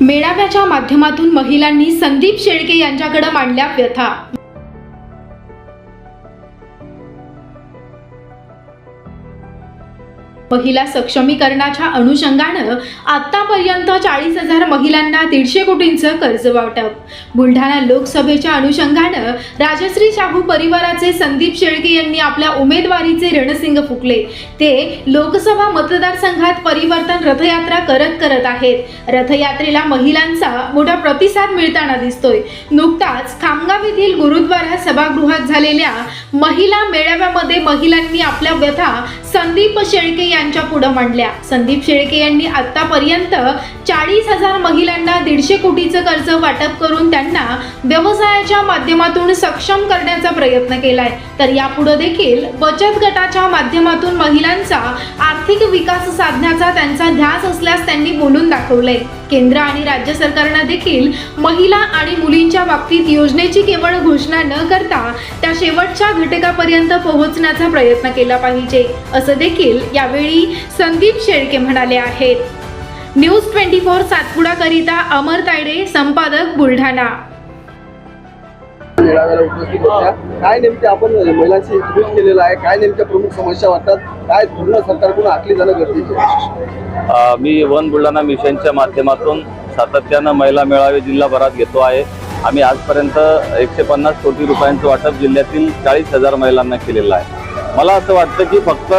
मेळाव्याच्या माध्यमातून महिलांनी संदीप शेळके यांच्याकडे मांडल्या व्यथा. महिला सक्षमीकरणाच्या अनुषंगानं आतापर्यंत चाळीस हजार महिलांना दीडशे कोटींचं कर्ज वाटप. बुलढाणा लोकसभेच्या अनुषंगानं राजश्री शाहू परिवाराचे संदीप शेळके यांनी आपल्या उमेदवारीचे रणसिंग फुकले. ते लोकसभा मतदारसंघात परिवर्तन रथयात्रा करत करत आहेत. रथयात्रेला महिलांचा मोठा प्रतिसाद मिळताना दिसतोय. नुकताच खामगाव येथील गुरुद्वारा सभागृहात झालेल्या महिला मेळाव्यामध्ये महिलांनी आपल्या व्यथा संदीप शेळके यांच्या पुढे मांडल्या. संदीप शेळके यांनी आतापर्यंत चाळीस हजार महिलांना दीडशे कोटीचं कर्ज वाटप करून त्यांना व्यवसायाच्या माध्यमातून सक्षम करण्याचा प्रयत्न केलाय. तर यापुढे देखील बचत गटाच्या माध्यमातून महिलांचा आर्थिक विकास साधण्याचा त्यांचा ध्यास असल्यास त्यांनी बोलून दाखवलंय. केंद्र आणि राज्य सरकारनं देखील महिला आणि मुलींच्या बाबतीत योजनेची केवळ घोषणा न करता त्या शेवटच्या घटकापर्यंत पोहोचण्याचा प्रयत्न केला पाहिजे. असं देखील यावेळी संदीप शेळके म्हणाले आहेत. न्यूज ट्वेंटी फोर सातपुडाकरिता अमर तायडे संपादक बुलढाणा. मेळाव्याला उपस्थित होत्या. काय नेमके आपण महिलांशी इंटरव्ह्यू केलेला आहे? काय नेमक्या प्रमुख समस्या वाटतात? काय धोरणं सरकारकडून आखली जाणं गरजेचं मी वन बुलढाणा मिशनच्या माध्यमातून सातत्यानं महिला मेळावे जिल्हाभरात घेतो आहे. आम्ही आजपर्यंत एकशे पन्नास कोटी रुपयांचं वाटप जिल्ह्यातील चाळीस हजार महिलांना केलेलं आहे. मला असं वाटतं की फक्त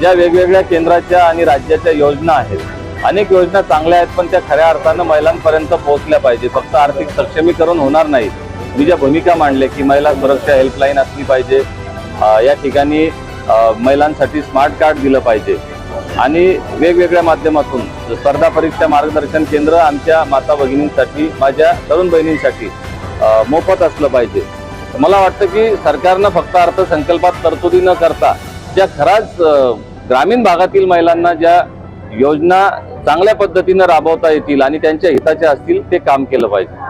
ज्या वेगवेगळ्या केंद्राच्या आणि राज्याच्या योजना आहेत अनेक योजना चांगल्या आहेत पण त्या खऱ्या अर्थानं महिलांपर्यंत पोहोचल्या पाहिजे फक्त आर्थिक सक्षमीकरण होणार नाही. मी ज्या भूमिका मांडल्या की महिला सुरक्षा हेल्पलाईन असली पाहिजे या ठिकाणी महिलांसाठी स्मार्ट कार्ड दिलं पाहिजे. आणि वेगवेगळ्या माध्यमातून स्पर्धा परीक्षा मार्गदर्शन केंद्र आमच्या माता भगिनींसाठी माझ्या तरुण बहिणींसाठी मोफत असलं पाहिजे. मला वाटतं की सरकारनं फक्त अर्थसंकल्पात तरतुदी न करता ज्या खराच ग्रामीण भागातील महिलांना ज्या योजना चांगल्या पद्धतीनं राबवता येतील आणि त्यांच्या हिताच्या असतील ते काम केलं पाहिजे.